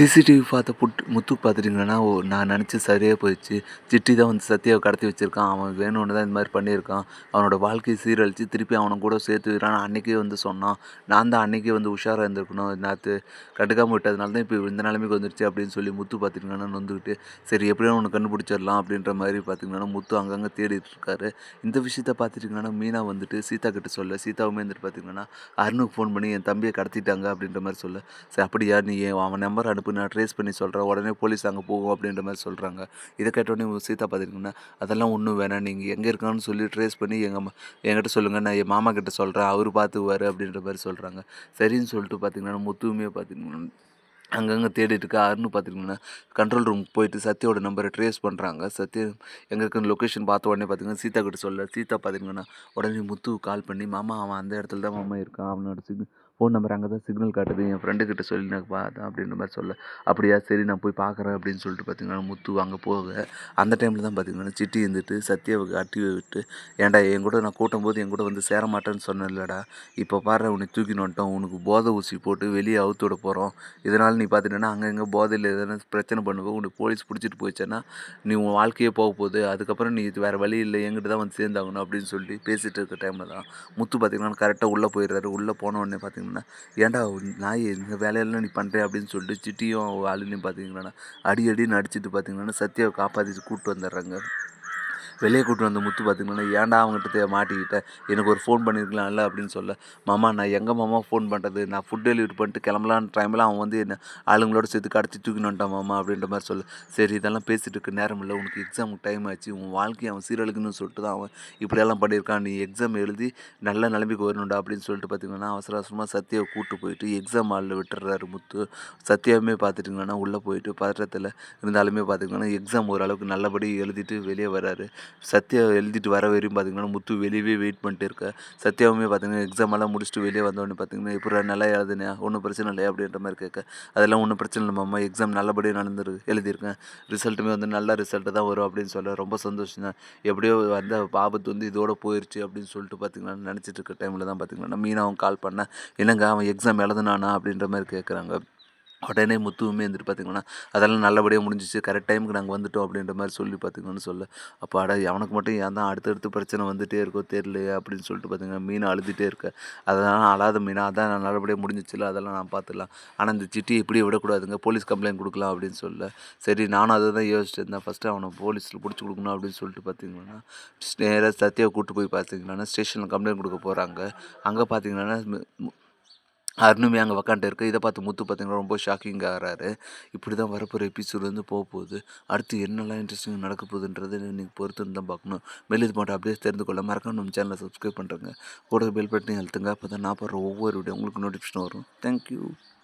CCTV பார்த்த put முத்து பார்த்துட்டிங்கன்னா ஓ நான் நினச்சி சரியாக போயிடுச்சு. சிட்டி தான் வந்து சத்யாவை கடத்தி வச்சுருக்கான். அவன் வேணும்னு தான் இந்த மாதிரி பண்ணியிருக்கான். அவனோட வாழ்க்கையை சீரழித்து திருப்பி அவனை கூட சேர்த்து வைக்கிறான் அன்றைக்கே வந்து சொன்னான். நான் தான் அன்றைக்கே வந்து உஷாராக இருந்திருக்கணும். நேற்று கட்டுக்காமல் விட்டதுனால தான் இப்போ இந்த நிலைமைக்கு வந்துருச்சு அப்படின்னு சொல்லி முத்து பார்த்திங்கன்னா வந்துக்கிட்டு சரி எப்படியும் அவனை கண்டுபிடிச்சிடலாம் அப்படின்ற மாதிரி பார்த்திங்கன்னா முத்து அங்கங்கே தேடிட்டு இருக்காரு. இந்த விஷயத்த பார்த்துட்டிங்கன்னா மீனா வந்துட்டு சீதா கிட்ட சொல்ல சீதாவுமே வந்துட்டு பார்த்திங்கன்னா அருணுக்கு ஃபோன் பண்ணி என் தம்பியை கடத்திட்டாங்க அப்படின்ற மாதிரி சொல்ல. சரி அப்படியா நீ அவன் நம்பர் அனுப்பு நான் ட்ரேஸ் பண்ணி சொல்கிறேன் உடனே போலீஸ் அங்கே போகும் அப்படின்ற மாதிரி சொல்கிறாங்க இதை கேட்டோடனே சீதா பார்த்துருக்கீங்கன்னா அதெல்லாம் ஒன்றும் வேணாம். நீங்கள் எங்கே இருக்கான்னு சொல்லி ட்ரேஸ் பண்ணி எங்கள் என்கிட்ட சொல்லுங்கள் நான் என் மாமா கிட்ட சொல்கிறேன் அவர் பார்த்துக்குவார் அப்படின்ற மாதிரி சொல்கிறாங்க சரின்னு சொல்லிட்டு பார்த்தீங்கன்னா முத்துவுமே பார்த்தீங்கன்னா அங்கங்கே தேடிட்டு இருக்கா? அருண் பார்த்துட்டிங்கன்னா கண்ட்ரோல் ரூம் போயிட்டு சத்யோட நம்பரை ட்ரேஸ் பண்ணுறாங்க சத்யா எங்கே இருக்குன்னு லொக்கேஷன் பார்த்த உடனே பார்த்தீங்கன்னா சீதா கிட்ட சொல்ல சீதா பார்த்தீங்கன்னா உடனே முத்துவுக்கு கால் பண்ணி மாமா அவன் அந்த இடத்துல தான் மாமா இருக்கான். அவனோட சிக்னல் ஃபோன் நம்பர் அங்கே தான் சிக்னல் காட்டுது என் ஃப்ரெண்டுக்கிட்ட சொல்லி நான் பார்த்தேன் அப்படின்ற மாதிரி சொல்ல. அப்படியா சரி நான் போய் பார்க்குறேன் அப்படின்னு சொல்லிட்டு பார்த்தீங்கன்னா முத்து அங்கே போக அந்த டைமில் தான் பார்த்தீங்கன்னா சிட்டி இருந்துட்டு சத்யாவுக்கு அட்டி விட்டு ஏன்டா என் கூட நான் கூட்டும் போது என் கூட வந்து சேர மாட்டேன்னு சொன்னேன்லடா இப்போ பாரு உன்னை தூக்கின்னு வந்துட்டோம் உனக்கு போதை ஊசி போட்டு வெளியே அவுத்து விட போகிறோம் இதனால் நீ பார்த்துட்டேன்னா அங்கங்கே போதையில் எதனா பிரச்சனை பண்ணுவோம் உனக்கு போலீஸ் பிடிச்சிட்டு போயிடுச்சேன்னா நீ உன் வாழ்க்கையே போக போகுது. அதுக்கப்புறம் நீ இது வேறு வழி இல்லை எங்கிட்ட தான் வந்து சேர்ந்தாகணும் அப்படின்னு சொல்லி பேசிகிட்டு இருக்க டைமில் தான் முத்து பார்த்திங்கன்னா கரெக்டாக உள்ளே போயிடுறாரு. உள்ளே போன உடனே பார்த்தீங்கன்னா பார்த்தீங்கன்னா ஏன்டா நாய் இந்த வேலையெல்லாம் நீ பண்ணுற அப்படின்னு சொல்லிட்டு சிட்டியும் ஆளுலையும் பார்த்தீங்கன்னா அடி அடின்னு அடிச்சுட்டு பார்த்தீங்கன்னா சத்யாவை காப்பாற்றிட்டு கூப்பிட்டு வந்துடுறாங்க. வெளியே கூட்டு வந்த முத்து பார்த்திங்கன்னா ஏன்டா அவங்ககிட்ட மாட்டிக்கிட்டேன் எனக்கு ஒரு ஃபோன் பண்ணியிருக்கலாம்ல அப்படின்னு சொல்ல. மாமா நான் எங்கள் மாமா ஃபோன் பண்ணுறது நான் ஃபுட் டெலிவரி பண்ணிட்டு கிளம்பலான்னு டைமில் அவன் வந்து என்ன ஆளுங்களோட சேர்த்து கடத்தி தூக்கின்னு வந்துட்டான் மாமா அப்படின்ற மாதிரி சொல்ல. சரி இதெல்லாம் பேசிட்டு இருக்க நேரம் இல்லை. உனக்கு எக்ஸாமுக்கு டைம் ஆச்சு. உன் வாழ்க்கையை அவன் சீரழிக்கணும்னு சொல்லிட்டு தான் அவன் இப்படியெல்லாம் பண்ணியிருக்கான். நீ எக்ஸாம் எழுதி நல்ல நிலைமைக்கு வரணும்டா அப்படின்னு சொல்லிட்டு பார்த்தீங்கன்னா அவசர அவசரமாக சத்யாவை கூப்பிட்டு போயிட்டு எக்ஸாம் ஹாலில் விட்டுறாரு முத்து. சத்யாவுமே பார்த்துட்டிங்கன்னா உள்ளே போயிட்டு பதற்றத்தில் இருந்தாலுமே பார்த்திங்கன்னா எக்ஸாம் ஓரளவுக்கு நல்லபடி எழுதிட்டு வெளியே வராரு. சத்யா எழுதிட்டு வர வரையும் பார்த்தீங்கன்னா முத்து வெளியவே வெயிட் பண்ணிட்டு இருக்க. சத்யாவுமே பார்த்தீங்கன்னா எக்ஸாமெல்லாம் முடிச்சுட்டு வெளியே வந்தோடனே பார்த்தீங்கன்னா இப்போ நல்லா எழுதுனேன் ஒன்றும் பிரச்சனை இல்லை அப்படின்ற மாதிரி கேட்க. அதெல்லாம் ஒன்றும் பிரச்சனை இல்லை மாமா எக்ஸாம் நல்லபடியாக நடந்துரு எழுதியிருக்கேன். ரிசல்ட்டுமே வந்து நல்ல ரிசல்ட்டு தான் வரும் அப்படின்னு சொல்ல ரொம்ப சந்தோஷம் தான். எப்படியோ வந்த ஆபத்து வந்து இதோட போயிடுச்சு அப்படின்னு சொல்லிட்டு பார்த்தீங்கன்னா நினச்சிட்டு இருக்க டைமில் தான் பார்த்தீங்கன்னா மீனாவும் கால் பண்ணேன் என்னங்க அவன் எக்ஸாம் எழுதுனானா? அப்படின்ற மாதிரி கேட்குறாங்க உடனே முத்துவுமே வந்துட்டு பார்த்திங்கன்னா அதெல்லாம் நல்லபடியாக முடிஞ்சிச்சு. கரெக்ட் டைமுக்கு நாங்கள் வந்துட்டோம். அப்படின்ற மாதிரி சொல்லி பார்த்திங்கன்னு சொல்ல அப்போ அட அவனுக்கு மட்டும் ஏன் தான் அடுத்தடுத்து பிரச்சனை வந்துகிட்டே இருக்கோ தெரியலையே அப்படின்னு சொல்லிட்டு பார்த்திங்கன்னா மீன் அழுதுகிட்டே இருக்க. அதெல்லாம் அழாத மீனாக அதான் நான் நல்லபடியாக முடிஞ்சிச்சுல அதெல்லாம் நான் பார்த்துக்கலாம் ஆனால் இந்த சிட்டி இப்படி விடக்கூடாதுங்க. போலீஸ் கம்ப்ளைண்ட் கொடுக்கலாம் அப்படின்னு சொல்ல. சரி நானும் அதை தான் யோசிச்சுட்டு இருந்தேன். ஃபஸ்ட்டு அவனை போலீஸில் பிடிச்சி கொடுக்கணும் அப்படின்னு சொல்லிட்டு பார்த்தீங்கன்னா நேராக சத்தியாவை கூப்பிட்டு போய் பார்த்தீங்கன்னா ஸ்டேஷனில் கம்ப்ளைண்ட் கொடுக்க போகிறாங்க அங்கே பார்த்தீங்கன்னா அருணுமே அங்கே உக்காண்ட்டு இருக்கு இதை பார்த்து முத்து பார்த்தீங்கன்னா ரொம்ப ஷாக்கிங் ஆகிறாரு இப்படி தான் வரப்போகிற எபிசோடு வந்து போக போகுது. அடுத்து என்னெல்லாம் இன்ட்ரெஸ்டிங் நடக்க போகுதுன்றது நீங்கள் பொறுத்து தான் பார்க்கணும். மேலே இது மட்டும் அப்படியே தெரிந்து கொள்ள மறக்காம நம்ம சேனலை சப்ஸ்கிரைப் பண்ணுறேங்க கூட பெல் பட்டனையும் அழுத்துங்க. அப்போ தான் நான் போடுற ஒவ்வொரு வீடியோ உங்களுக்கு நோட்டிஃபிகேஷன் வரும். தேங்க்யூ